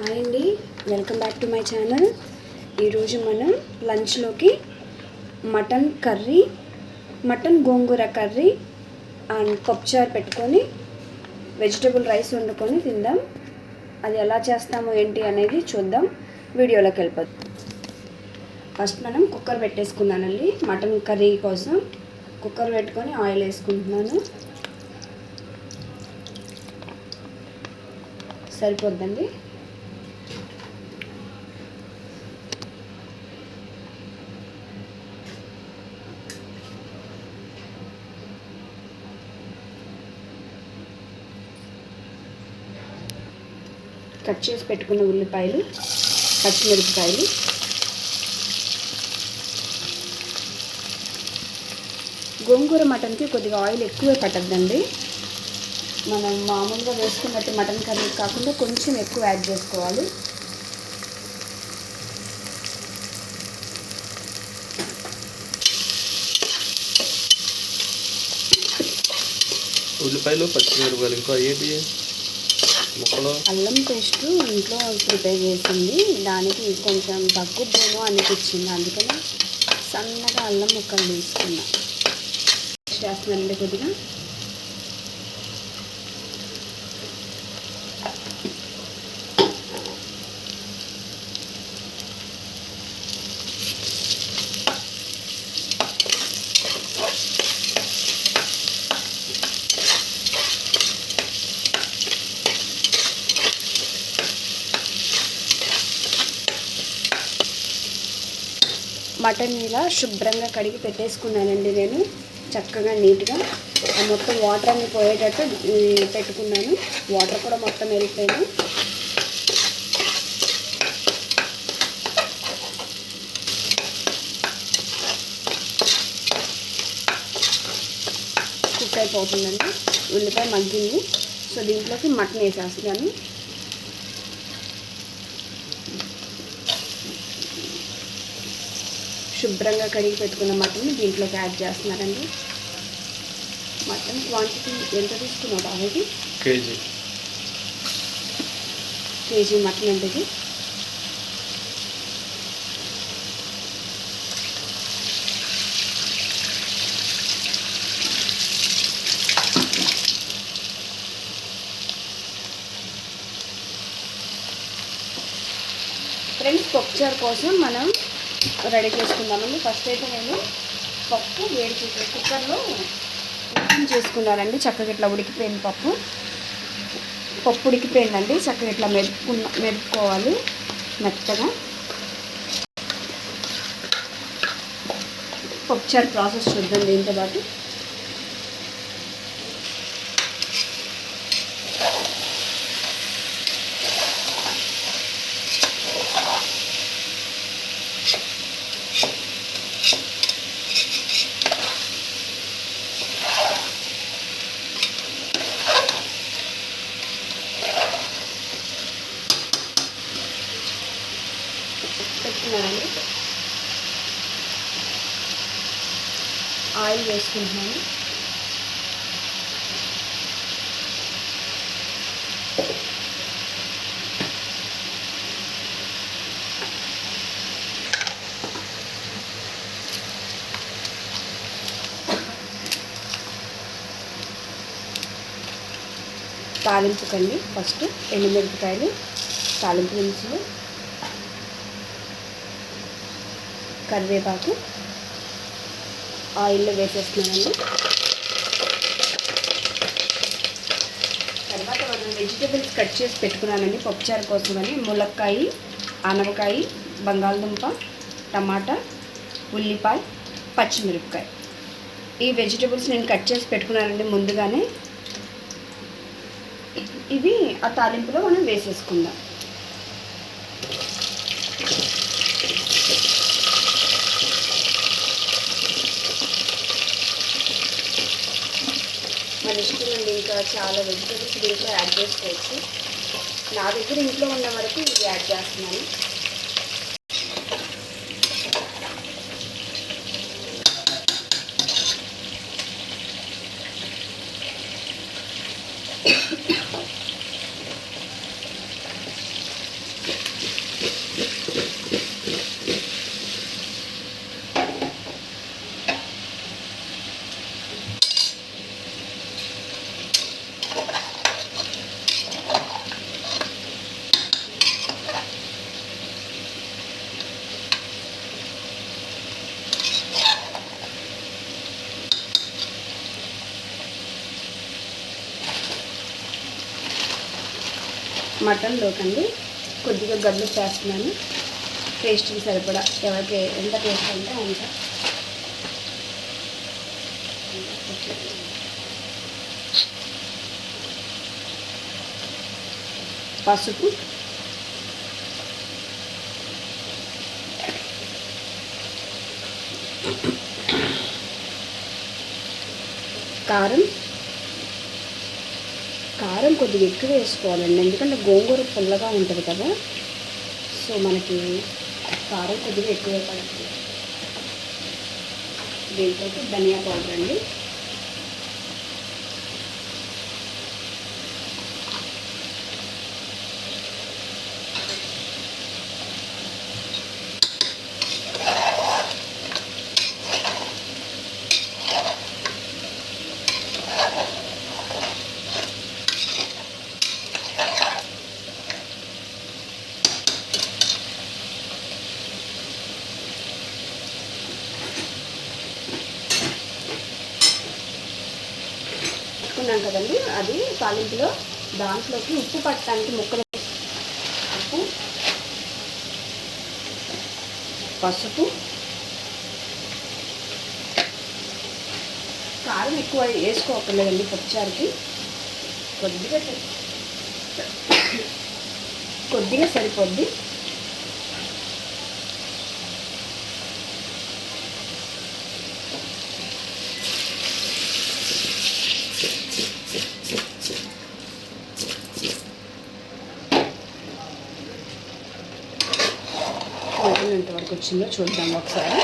Hi అండి. Welcome back to my channel. ఈరోజు మనం లంచ్లోకి మటన్ కర్రీ మటన్ గోంగూర కర్రీ అండ్ పప్పుచారు పెట్టుకొని వెజిటబుల్ రైస్ వండుకొని తిందాం. అది ఎలా చేస్తామో ఏంటి అనేది చూద్దాం. వీడియోలోకి వెళ్ళిపోద్దాం ఫస్ట్ మనం కుక్కర్ పెట్టేసుకున్నానండి. మటన్ కర్రీ కోసం కుక్కర్ పెట్టుకొని ఆయిల్ వేసుకుంటున్నాను. సరిపోద్దండి? కట్ చేసి పెట్టుకున్న ఉల్లిపాయలు పచ్చిమిరపకాయలు. గోంగూర మటన్కి కొద్దిగా ఆయిల్ ఎక్కువే పట్టద్దండి. మనం మామూలుగా వేసుకున్నట్టు మటన్ కర్రీ కాకుండా కొంచెం ఎక్కువ యాడ్ చేసుకోవాలి. ఉల్లిపాయలు పచ్చిమిరపకాయలు ఇంకా ఏంటి అల్లం పేస్ట్ ఇంట్లో ప్రిపేర్ చేసింది. దానికి కొంచెం తగ్గుద్దేమో అనిపించింది. అందుకని సన్నగా అల్లం ముక్కలు తీసుకున్నా. చేస్తున్నానండి కొద్దిగా. మటన్ ఇలా శుభ్రంగా కడిగి పెట్టేసుకున్నానండి నేను. చక్కగా నీట్గా. ఆ మొత్తం వాటర్ అన్ని పోయేటట్టు పెట్టుకున్నాను. వాటర్ కూడా మొత్తం వెళ్ళిపోయాను కుక్ అయిపోతుందండి. ఉల్లిపాయ మగ్గింది. సో దీంట్లోకి మటన్ వేసేస్తున్నాను. శుభ్రంగా కడిగి పెట్టుకున్న మటన్ దీంట్లోకి యాడ్ చేస్తున్నారండి. మటన్ క్వాంటిటీ ఎంత తీసుకున్నావు బాబాకి? కేజీ. కేజీ మటన్ ఎంతది? ఫ్రెండ్స్ పప్పుచారు కోసం మనం రెడీ చేసుకుందామండి ఫస్ట్ అయితే నేను పప్పు వేడి చేసే కుక్కర్లో చేసుకున్నానండి. చక్కగా ఇట్లా ఉడికిపోయింది పప్పు. పప్పు ఉడికిపోయిందండి. చక్కగా ఇట్లా మెరుపుకున్న మెరుపుకోవాలి మెత్తగా. పప్పుచారు ప్రాసెస్ చూద్దాం దీంతో పాటు పెట్టుకున్నానండి ఆయిల్ వేసుకుంటున్నాను. తాలింపుకండి. ఫస్ట్ ఎండుమిరపకాయలు తాలింపు దినుసులు కరివేపాకు ఆయిల్లో వేసేస్తున్నానండి. తర్వాత మనం వెజిటేబుల్స్ కట్ చేసి పెట్టుకున్నానండి. పప్పుచారు కోసమని ములక్కాయ ఆనపకాయ బంగాళదుంప టమాటా ఉల్లిపాయ పచ్చిమిరపకాయ. ఈ వెజిటేబుల్స్ నేను కట్ చేసి పెట్టుకున్నానండి ముందుగానే. ఇవి ఆ తాలింపులో మనం వేసేసుకుందాం. మన ఇష్టం అండి ఇంకా చాలా వెజిటేబుల్స్ దీంట్లో యాడ్ చేసుకోవచ్చు. నా దగ్గర ఇంట్లో ఉన్న వరకు ఇవి యాడ్ చేస్తున్నాను. మటన్లోకండి కొద్దిగా గడ్లు చేస్తున్నాను. టేస్ట్కి సరిపడా ఎవరికి ఎంత టేస్ట్ అంటే అంత. పసుపు. కారం. కొద్దిగా ఎక్కువ వేసుకోవాలండి. ఎందుకంటే గోంగూర పుల్లగా ఉంటుంది కదా. సో మనకి కారం కొద్దిగా ఎక్కువ పడుతుంది దీంట్లో ధనియా పౌడర్ అండి పెట్టుకున్నాం కదండి అది తాలింపులో దాంట్లోకి ఉప్పు పట్టడానికి ముక్కలు ఉప్పు పసుపు కారం ఎక్కువ వేసుకోకర్లేదండి పప్పుచారుకి. కొద్దిగా సరి- కొద్దిగా సరిపోద్ది. వచ్చిందో చూద్దాం ఒకసారి.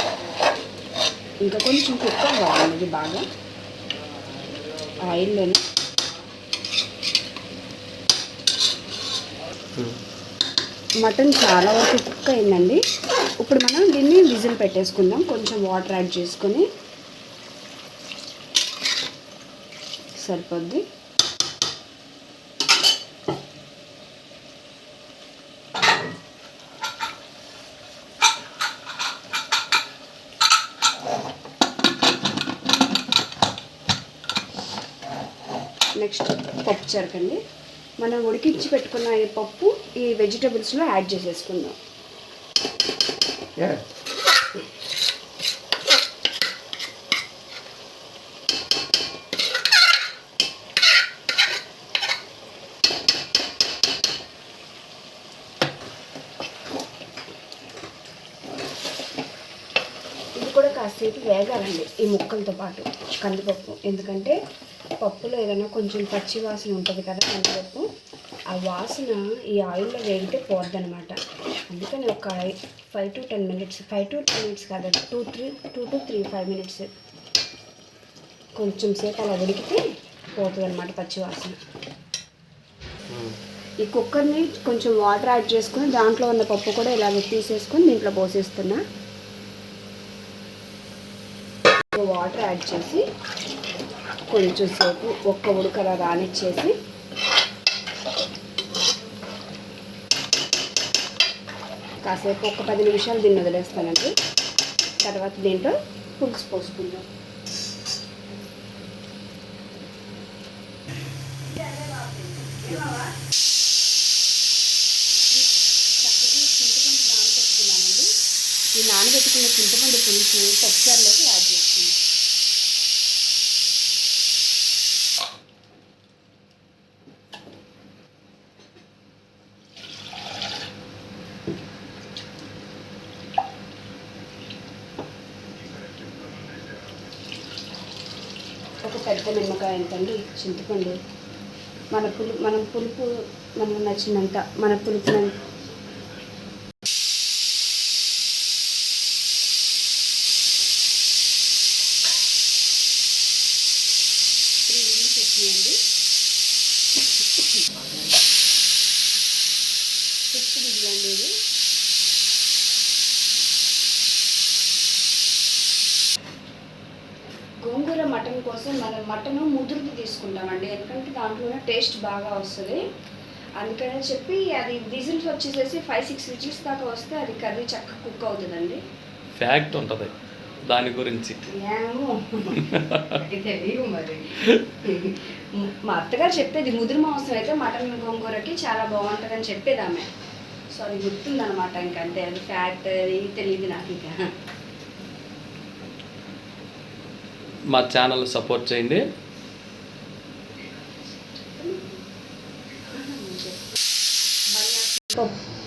ఇంకా కొంచెం కుక్ అవ్వాలి ఇది బాగా. ఆయిల్లోనే. మటన్ చాలా వరకు కుక్ అయిందండి. ఇప్పుడు మనం దీన్ని విజిల్ పెట్టేసుకుందాం. కొంచెం వాటర్ యాడ్ చేసుకొని. సరిపోద్ది. నెక్స్ట్ పప్పు చెరకండి. మనం ఉడికించి పెట్టుకున్న ఈ పప్పు ఈ వెజిటబుల్స్లో యాడ్ చేసేసుకుందాం. ఇది కూడా కాసేపు వేగాలండి ఈ ముక్కలతో పాటు కందిపప్పు. ఎందుకంటే పప్పులో ఏదైనా కొంచెం పచ్చి వాసన ఉంటుంది కదా కందిపప్పు ఆ వాసన ఈ ఆయిల్లో వేగితే పోద్ది అనమాట అందుకని ఒక five to ten minutes five to ten minutes కాదు two three two to three five minutes కొంచెం సేపు అలా ఉడికితే పోతుంది అనమాట పచ్చి వాసన. ఈ కుక్కర్ని కొంచెం వాటర్ యాడ్ చేసుకుని దాంట్లో ఉన్న పప్పు కూడా ఇలాగ తీసేసుకొని దీంట్లో పోసేస్తున్నా. వాటర్ యాడ్ చేసి కొంచెం సేపు ఒక్క ఉడకల రానిచ్చేసి కాసేపు ఒక పది నిమిషాలు దీన్ని వదిలేస్తానండి. తర్వాత దీంట్లో పులుసు పోసుకుందాం. చింతపండు ఈ నానబెట్టుకున్న చింతపండు పులుసు పప్పుచారులోకి యాడ్ చేసుకున్నాం చింతపండు. మన పులుపు మనం పులుపు మనకు నచ్చినంత మన పులుపు త్రీ విజిల్స్ వచ్చినాయండి ఫిఫ్త్ విజిల్ అండి ఇది గోంగూర మటన్ కోసం మనం మటన్ ముదురుది తీసుకుంటామండి. ఎందుకంటే దాంట్లోనే టేస్ట్ బాగా వస్తుంది. అందుకని చెప్పి అది విజిల్స్ వచ్చేసేసి ఫైవ్ సిక్స్ విజిల్స్ దాకా వస్తే అది కర్రీ చక్కగా కుక్ అవుతుందండి. ఫ్యాక్ట్ ఉంటుంది. దాని గురించి. మా అత్తగారు చెప్పేది ముదురు మాంసం అయితే మటన్ గోంగూరకి చాలా బాగుంటుందని చెప్పేది ఆమె సో అది గుర్తుందనమాట ఇంకంతే. అది ఫ్యాట్ అది తెలియదు నాకు ఇంకా మా ఛానల్ సపోర్ట్ చేయండి.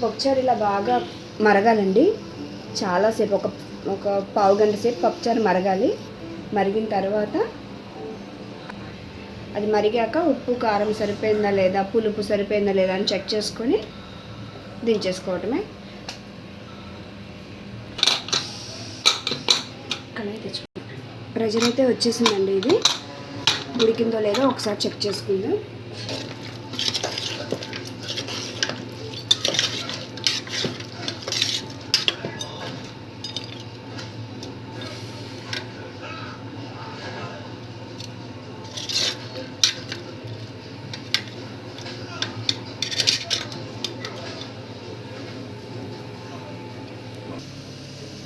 పప్పుచారు ఇలా బాగా మరగాలండి. చాలాసేపు ఒక ఒక పావు గంట సేపు పప్పుచారు మరగాలి. మరిగిన తర్వాత అది మరిగాక ఉప్పు కారం సరిపోయిందా లేదా పులుపు సరిపోయిందా లేదా అని చెక్ చేసుకొని దించేసుకోవటమే. కళాయి తెచ్చుకో ప్రెజర్ అయితే వచ్చేసిందండి ఇది. ఉడికిందో లేదో ఒకసారి చెక్ చేసుకుందాం.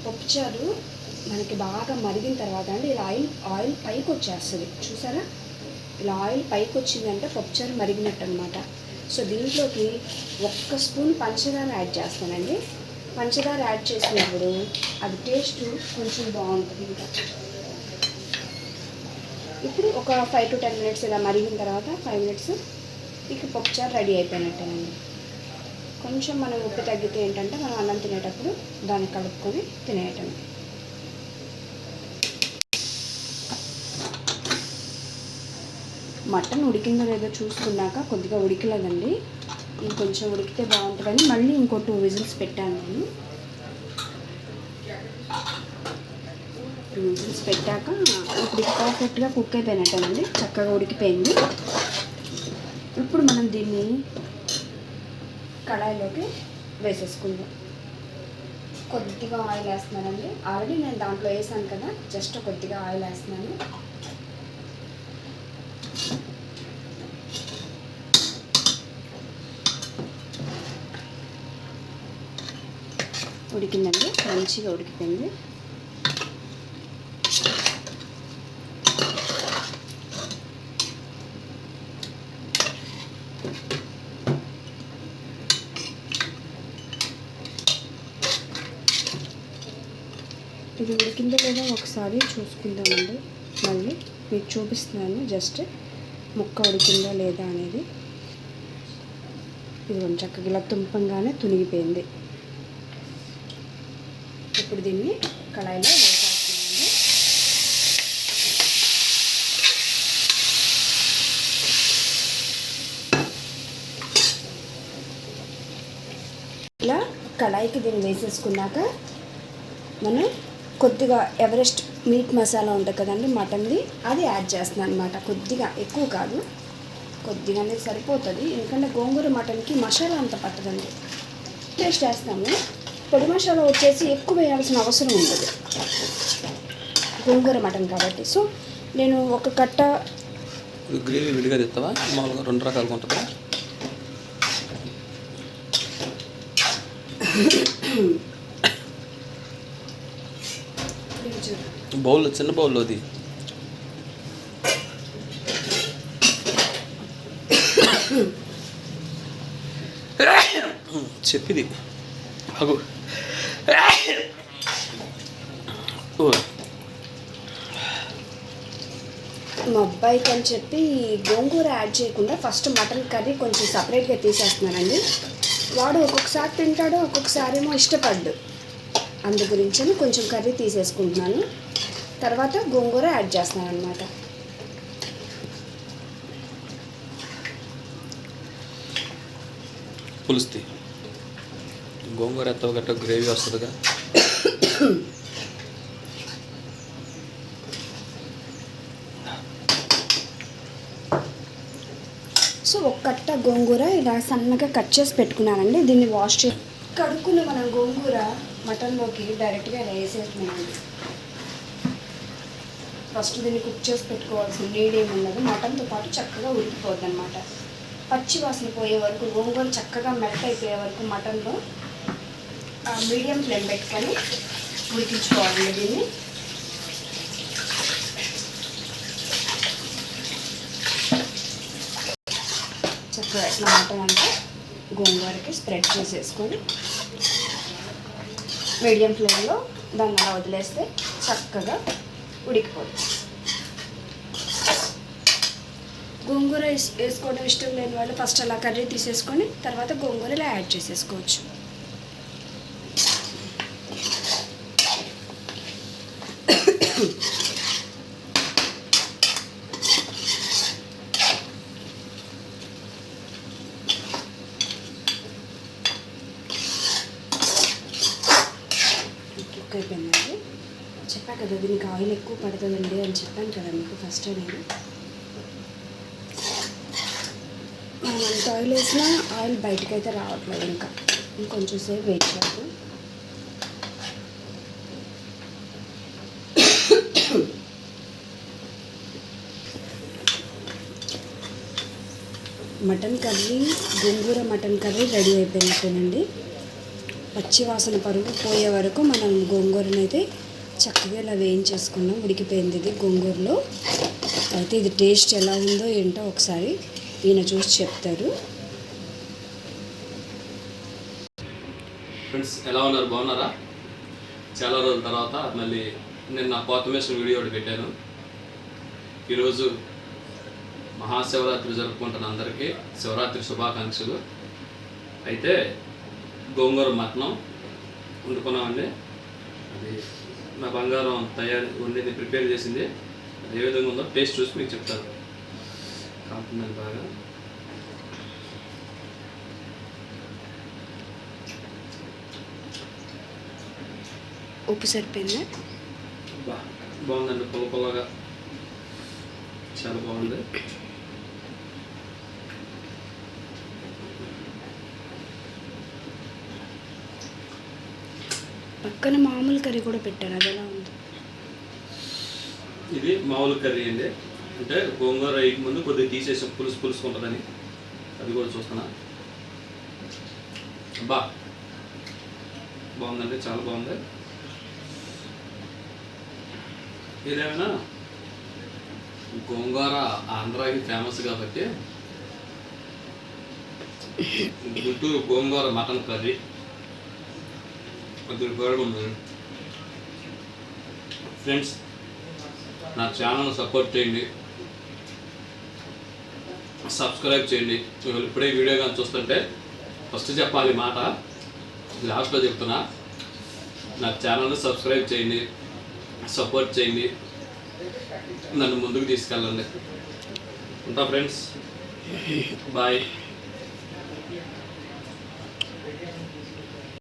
పప్పుచారు మనకి బాగా మరిగిన తర్వాత అండి ఇలా ఆయిల్ ఆయిల్ పైకి వచ్చేస్తుంది. చూసారా? ఇలా ఆయిల్ పైకి వచ్చిందంటే పప్పుచారు మరిగినట్టు అనమాట సో దీంట్లోకి ఒక్క స్పూన్ పంచదార యాడ్ చేస్తానండి. పంచదార యాడ్ చేసినప్పుడు అది టేస్ట్ కొంచెం బాగుంటుంది. ఇంకా ఇప్పుడు ఒక ఫైవ్ టు టెన్ మినిట్స్ ఇలా మరిగిన తర్వాత ఫైవ్ మినిట్స్ ఇక పప్పుచారు రెడీ అయిపోయినట్టేనండి. కొంచెం మనం ఉప్పు తగ్గితే ఏంటంటే మనం అన్నం తినేటప్పుడు దాన్ని కలుపుకొని తినేయటం మటన్ ఉడికిందో లేదో చూసుకున్నాక కొద్దిగా ఉడికలేదండి ఇంకొంచెం ఉడికితే బాగుంటుందని మళ్ళీ ఇంకో టూ విజిల్స్ పెట్టాను నేను. టూ విజిల్స్ పెట్టాక ఇప్పుడు పర్ఫెక్ట్గా కుక్ అయిపోయినట్టేనండి చక్కగా ఉడికిపోయింది. ఇప్పుడు మనం దీన్ని కళాయిలోకి వేసేసుకుందాం. కొద్దిగా ఆయిల్ వేస్తున్నానండి. ఆల్రెడీ నేను దాంట్లో వేసాను కదా జస్ట్ కొద్దిగా ఆయిల్ వేస్తున్నాను. ఉడికిందండి మంచిగా ఉడికిపోయింది. ఇది ఉడికిందో లేదో ఒకసారి చూసుకుందామండి. మళ్ళీ మీకు చూపిస్తున్నాను జస్ట్ ముక్క ఉడికిందా లేదా అనేది. ఇది కొంచెం చక్కగా ఇలా తుంపంగానే తునిగిపోయింది. ఇప్పుడు దీన్ని కళాయిలో వేసేస్తున్నాను. ఇలా కళాయికి దీన్ని వేసేసుకున్నాక మనం కొద్దిగా ఎవరెస్ట్ మీట్ మసాలా ఉంటుంది కదండి మటన్ది అది యాడ్ చేస్తున్నాను అనమాట కొద్దిగా ఎక్కువ కాదు కొద్దిగా అనేది సరిపోతుంది. ఎందుకంటే గోంగూర మటన్కి మసాలా అంత పట్టదండి. టేస్ట్ చేస్తాము. పొడి మసాలా వచ్చేసి ఎక్కువ వేయాల్సిన అవసరం ఉండదు. గోంగూర మటన్ కాబట్టి. సో నేను ఒక కట్ట గ్రేవీ విడిగా తెస్తావా మామూలుగా రెండు రకాలుగా ఉంటుందా? బౌల్ చిన్న బౌల్లో అది. చెప్పిది. అగు. మా అబ్బాయికి అని చెప్పి గోంగూర యాడ్ చేయకుండా ఫస్ట్ మటన్ కర్రీ కొంచెం సపరేట్గా తీసేస్తున్నానండి వాడు ఒక్కొక్కసారి తింటాడు ఒక్కొక్కసారి ఏమో ఇష్టపడ్డు. అందు గురించి కొంచెం కర్రీ తీసేసుకుంటున్నాను. తర్వాత గోంగూర యాడ్ చేస్తున్నాను అనమాట పులుస్తుంది గోంగూర ఎత్తవ గట్ట గ్రేవీ వస్తుందిగా. సో ఒక కట్ట గోంగూర ఇలా సన్నగా కట్ చేసి పెట్టుకున్నానండి. దీన్ని వాష్ చే కడుక్కున్న మనం గోంగూర మటన్లోకి డైరెక్ట్గా ఇలా వేసేస్తున్నామండి ఫస్ట్ దీన్ని కుక్ చేసి పెట్టుకోవాల్సిన నీడ్ ఏమి ఉండదు మటన్తో పాటు చక్కగా ఉడికిపోద్ది అనమాట పచ్చి వాసన పోయే వరకు గోంగూర చక్కగా మెల్ట్ అయిపోయే వరకు మటన్లో మీడియం ఫ్లేమ్ పెట్టుకొని ఉడికించుకోవాలండి దీన్ని. చక్కగా అంతా గోంగూరకి స్ప్రెడ్ చేసేసుకొని మీడియం ఫ్లేమ్లో దాన్ని అలా వదిలేస్తే చక్కగా ఉడికిపోతుంది. గోంగూర వేస్- వేసుకోవడం ఇష్టం లేని వాళ్ళు ఫస్ట్ అలా కర్రీ తీసేసుకొని తర్వాత గోంగూరలో యాడ్ చేసేసుకోవచ్చు కుక్ అయిపోయిందండి చెప్పా కదా దీనికి ఆయిల్ ఎక్కువ పడుతుందండి అని చెప్పాను కదా మీకు ఫస్ట్ నేను. మనం ఎంత ఆయిల్ వేసినా ఆయిల్ బయటకు అయితే రావట్లేదు ఇంకా. ఇంకొంచెం సేపు వెయిట్ చేద్దాం మటన్ కర్రీ గోంగూర మటన్ కర్రీ రెడీ అయిపోయినట్టేనండి పచ్చి వాసన పరుగు పోయే వరకు మనం గోంగూరను అయితే చక్కగా ఇలా వేయించేసుకున్నాం. ఉడికిపోయింది ఇది గోంగూరలో. అయితే ఇది టేస్ట్ ఎలా ఉందో ఏంటో ఒకసారి ఈయన చూసి చెప్తారు. ఫ్రెండ్స్ ఎలా ఉన్నారు? బాగున్నారా? చాలా రోజుల తర్వాత మళ్ళీ నిన్న కోతమేశ్వర వీడియో ఒకటి పెట్టాను. ఈరోజు మహాశివరాత్రి జరుపుకుంటున్న అందరికీ శివరాత్రి శుభాకాంక్షలు. అయితే గోంగూర మటనం వండుకున్నామండి. అది నా బంగారం తయారు వండింది ప్రిపేర్ చేసింది. అది ఏ విధంగా ఉందో టేస్ట్ చూసి మీకు చెప్తాను. కాకుందని బాగా. ఉప్పు సరిపోయిందా? బాగుందండి పుల్ల పుల్లగా చాలా బాగుంది. పక్కన మామూలు కర్రీ కూడా పెట్టాను అది ఎలా ఉంది? ఇది మామూలు కర్రీ అండి. అంటే గోంగూర వేయక ముందు కొద్దిగా తీసేసి పులుసు పులుసు ఉంటుందని అది కూడా చూస్తున్నా. బా బాగుందండి చాలా బాగుంది. ఇదేమైనా? గోంగూర ఆంధ్రాకి ఫేమస్ కాబట్టి గుంటూరు గోంగూర మటన్ కర్రీ. కొద్దిగా వేడిగా ఉంది. ఫ్రెండ్స్ నా ఛానల్ సపోర్ట్ చేయండి. సబ్స్క్రైబ్ చేయండి. మీరు ఇప్పుడే వీడియో కానీ చూస్తుంటే ఫస్ట్ చెప్పాలి మాట. లాస్ట్లో చెప్తున్నా. నా ఛానల్ని సబ్స్క్రైబ్ చేయండి. సపోర్ట్ చేయండి. నన్ను ముందుకు తీసుకెళ్ళండి. ఉంటా ఫ్రెండ్స్ బాయ్